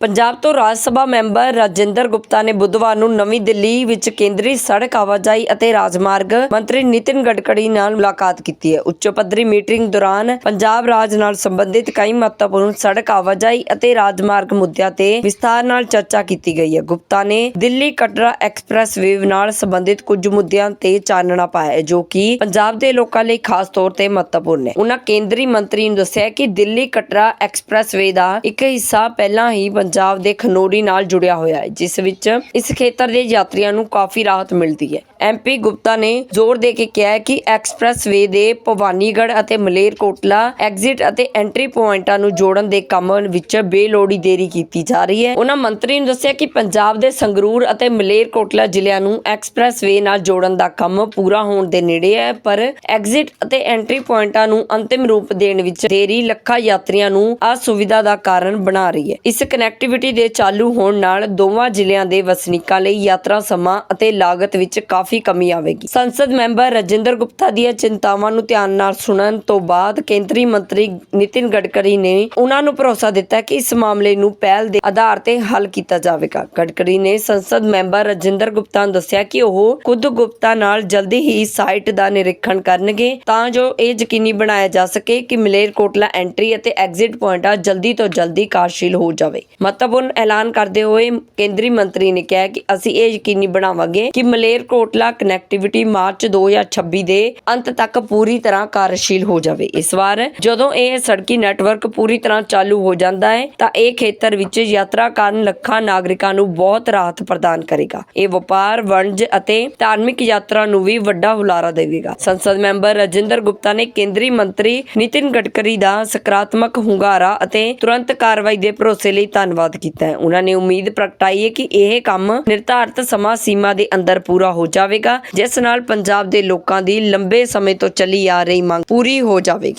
ਪੰਜਾਬ ਤੋਂ ਰਾਜ ਸਭਾ ਮੈਂਬਰ ਰਾਜਿੰਦਰ ਗੁਪਤਾ ਨੇ ਬੁੱਧਵਾਰ ਨੂੰ ਨਵੀਂ ਦਿੱਲੀ ਵਿੱਚ ਕੇਂਦਰੀ ਸੜਕ ਆਵਾਜਾਈ ਅਤੇ ਰਾਜਮਾਰਗ ਮੰਤਰੀ ਨਿਤਿਨ ਗਡਕਰੀ ਨਾਲ ਮੁਲਾਕਾਤ ਕੀਤੀ ਹੈ। ਉੱਚ ਪੱਧਰੀ ਮੀਟਿੰਗ ਦੌਰਾਨ ਪੰਜਾਬ ਰਾਜ ਨਾਲ ਸੰਬੰਧਿਤ ਕਈ ਮਹੱਤਵਪੂਰਨ ਸੜਕ ਆਵਾਜਾਈ ਅਤੇ ਰਾਜਮਾਰਗ ਮੁੱਦਿਆਂ ਤੇ ਵਿਸਥਾਰ ਨਾਲ ਚਰਚਾ ਕੀਤੀ ਗਈ ਹੈ। ਗੁਪਤਾ ਨੇ ਦਿੱਲੀ ਕਟਰਾ ਐਕਸਪ੍ਰੈਸ ਵੇ ਨਾਲ ਸੰਬੰਧਿਤ ਕੁਝ ਮੁੱਦਿਆਂ ਤੇ ਚਾਨਣਾ ਪਾਇਆ ਹੈ, ਜੋ ਕਿ ਪੰਜਾਬ ਦੇ ਲੋਕਾਂ ਲਈ ਖਾਸ ਤੌਰ ਤੇ ਮਹੱਤਵਪੂਰਨ ਹੈ ਉਹਨਾਂ ਕੇਂਦਰੀ ਮੰਤਰੀ ਨੂੰ ਦੱਸਿਆ ਕਿ ਦਿੱਲੀ ਕਟਰਾ ਐਕਸਪ੍ਰੈਸ ਵੇ ਦਾ ਇੱਕ ਹਿੱਸਾ ਪਹਿਲਾਂ ਹੀ ਪੰਜਾਬ ਦੇ ਖਨੋਰੀ ਨਾਲ ਜੁੜਿਆ ਹੋਇਆ ਹੈ, ਜਿਸ ਵਿੱਚ ਇਸ ਖੇਤਰ ਦੇ ਯਾਤਰੀਆਂ ਨੂੰ ਕਾਫੀ ਰਾਹਤ ਮਿਲਦੀ ਹੈ। ਐਮਪੀ ਗੁਪਤਾ ਨੇ ਜ਼ੋਰ ਦੇ ਕੇ ਕਿਹਾ ਹੈ ਕਿ ਐਕਸਪ੍ਰੈਸ ਵੇ ਦੇ ਭਵਾਨੀਗੜ੍ਹ ਅਤੇ ਮਲੇਰਕੋਟਲਾ ਐਗਜ਼ਿਟ ਅਤੇ ਐਂਟਰੀ ਪੁਆਇੰਟਾਂ ਨੂੰ ਜੋੜਨ ਦੇ ਕੰਮ ਵਿੱਚ ਬੇਲੋੜੀ ਦੇਰੀ ਕੀਤੀ ਜਾ ਰਹੀ ਹੈ। ਉਹਨਾਂ ਮੰਤਰੀ ਨੂੰ ਦੱਸਿਆ ਕਿ ਪੰਜਾਬ ਦੇ ਸੰਗਰੂਰ ਅਤੇ ਮਲੇਰਕੋਟਲਾ ਜ਼ਿਲ੍ਹਿਆਂ ਨੂੰ ਐਕਸਪ੍ਰੈਸ ਵੇ ਨਾਲ ਜੋੜਨ ਦਾ ਕੰਮ ਪੂਰਾ ਹੋਣ ਦੇ ਨੇੜੇ ਹੈ, ਪਰ ਐਗਜ਼ਿਟ ਅਤੇ ਐਂਟਰੀ ਪੁਆਇੰਟਾਂ ਨੂੰ ਅੰਤਿਮ ਰੂਪ ਦੇਣ ਵਿੱਚ ਦੇਰੀ ਲੱਖਾਂ ਯਾਤਰੀਆਂ ਨੂੰ ਅਸੁਵਿਧਾ ਦਾ ਕਾਰਨ ਬਣਾ ਰਹੀ ਹੈ। ਇਸ ਕਨੈਕਟ ਕਨੈਕਟੀਵਿਟੀ ਦੇ ਚਾਲੂ ਹੋਣ ਨਾਲ ਦੋਵਾਂ ਜ਼ਿਲ੍ਹਿਆਂ ਦੇ ਵਸਨੀਕਾਂ ਲਈ ਯਾਤਰਾ ਸਮਾਂ ਅਤੇ ਲਾਗਤ ਵਿੱਚ ਕਾਫੀ ਕਮੀ ਆਵੇਗੀ। ਸੰਸਦ ਮੈਂਬਰ ਰਜਿੰਦਰ ਗੁਪਤਾ ਦੀਆਂ ਚਿੰਤਾਵਾਂ ਨੂੰ ਧਿਆਨ ਨਾਲ ਸੁਣਨ ਤੋਂ ਬਾਅਦ ਕੇਂਦਰੀ ਮੰਤਰੀ ਨਿਤਿਨ ਗਡਕਰੀ ਨੇ ਉਹਨਾਂ ਨੂੰ ਭਰੋਸਾ ਦਿੱਤਾ ਕਿ ਇਸ ਮਾਮਲੇ ਨੂੰ ਪਹਿਲ ਦੇ ਆਧਾਰ ਤੇ ਹੱਲ ਕੀਤਾ ਜਾਵੇਗਾ। ਗਡਕਰੀ ਨੇ ਸੰਸਦ ਮੈਂਬਰ ਰਜਿੰਦਰ ਗੁਪਤਾ ਨੂੰ ਦੱਸਿਆ ਕਿ ਉਹ ਖੁਦ ਗੁਪਤਾ ਨਾਲ ਜਲਦੀ ਹੀ ਸਾਈਟ ਦਾ ਨਿਰੀਖਣ ਕਰਨਗੇ ਤਾਂ ਜੋ ਇਹ ਯਕੀਨੀ ਬਣਾਇਆ ਜਾ ਸਕੇ ਕਿ ਮਲੇਰਕੋਟਲਾ ਐਂਟਰੀ ਅਤੇ ਐਗਜ਼ਿਟ ਪੁਆਇੰਟਾਂ ਜਲਦੀ ਤੋਂ ਜਲਦੀ ਕਾਰਜਸ਼ੀਲ ਹੋ ਜਾਵੇ। ਮਹੱਤਵਪੂਰਨ ਐਲਾਨ ਕਰਦੇ ਹੋਏ ਕੇਂਦਰੀ ਮੰਤਰੀ ਨੇ ਕਿਹਾ ਕਿ ਅਸੀਂ ਇਹ ਯਕੀਨੀ ਬਣਾਵਾਂਗੇ ਕਿ ਮਲੇਰਕੋਟਲਾ ਕਨੈਕਟੀਵਿਟੀ ਮਾਰਚ 2026 ਦੇ ਅੰਤ ਤੱਕ ਪੂਰੀ ਤਰ੍ਹਾਂ ਕਾਰਜਸ਼ੀਲ ਹੋ ਜਾਵੇ। ਇਸ ਵਾਰ ਜਦੋਂ ਇਹ ਸੜਕੀ ਨੈਟਵਰਕ ਪੂਰੀ ਤਰ੍ਹਾਂ ਚਾਲੂ ਹੋ ਜਾਂਦਾ ਹੈ, ਤਾਂ ਇਹ ਖੇਤਰ ਵਿੱਚ ਯਾਤਰਾ ਕਰਨ ਲੱਖਾਂ ਨਾਗਰਿਕਾਂ ਨੂੰ ਬਹੁਤ ਰਾਹਤ ਪ੍ਰਦਾਨ ਕਰੇਗਾ। ਇਹ ਵਪਾਰ, ਵਣਜ ਅਤੇ ਧਾਰਮਿਕ ਯਾਤਰਾ ਨੂੰ ਵੀ ਵੱਡਾ ਹੁਲਾਰਾ ਦੇਵੇਗਾ। ਸੰਸਦ ਮੈਂਬਰ ਰਜਿੰਦਰ ਗੁਪਤਾ ਨੇ ਕੇਂਦਰੀ ਮੰਤਰੀ ਨਿਤਿਨ ਗਡਕਰੀ ਦਾ ਸਕਾਰਾਤਮਕ ਹੁੰਗਾਰਾ ਅਤੇ ਤੁਰੰਤ ਕਾਰਵਾਈ ਦੇ ਭਰੋਸੇ ਲਈ ਧੰਨਵਾਦ ਧੰਨਵਾਦ ਕੀਤਾ ਹੈ। ਉਹਨਾਂ ਨੇ ਉਮੀਦ ਪ੍ਰਗਟਾਈ ਹੈ ਕਿ ਇਹ ਕੰਮ ਨਿਰਧਾਰਤ ਸਮਾਂ ਸੀਮਾ ਦੇ ਅੰਦਰ ਪੂਰਾ ਹੋ ਜਾਵੇਗਾ, ਜਿਸ ਨਾਲ ਪੰਜਾਬ ਦੇ ਲੋਕਾਂ ਦੀ ਲੰਬੇ ਸਮੇਂ ਤੋਂ ਚੱਲੀ ਆ ਰਹੀ ਮੰਗ ਪੂਰੀ ਹੋ ਜਾਵੇਗੀ।